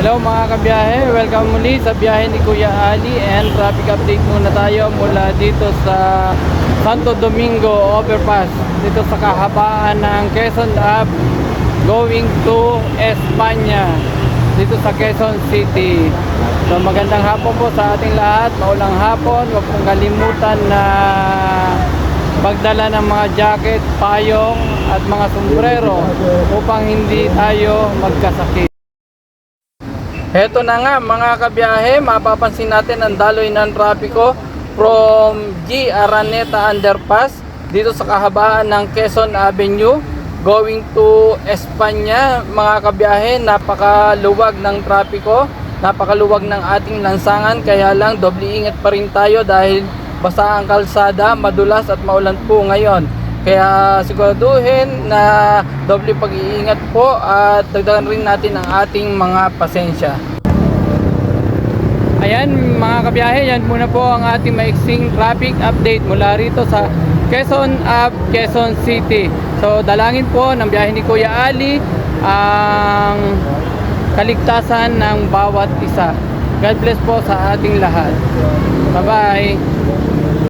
Hello mga kabiyahe, welcome muli sa biyahe ni Kuya Ali. And traffic update muna tayo mula dito sa Santo Domingo Overpass. Dito sa kahabaan ng Quezon Ave going to Espanya. Dito sa Quezon City. So magandang hapon po sa ating lahat, maulang hapon, huwag pong kalimutan na pagdala ng mga jacket, payong at mga sombrero upang hindi tayo magkasakit. Heto na nga mga kabiyahe, mapapansin natin ang daloy ng trapiko from G. Araneta Underpass dito sa kahabaan ng Quezon Avenue going to Espanya mga kabiyahe, napakaluwag ng trapiko, napakaluwag ng ating lansangan kaya lang doble ingat pa rin tayo dahil basa ang kalsada, madulas at maulan po ngayon. Kaya siguraduhin na doble pag-iingat po at dagdagan rin natin ang ating mga pasensya. Ayan mga kabiyahe, yan muna po ang ating maiksing traffic update mula rito sa Quezon Ave, Quezon City. So dalangin po ng biyahe ni Kuya Ali ang kaligtasan ng bawat isa. God bless po sa ating lahat. Bye-bye!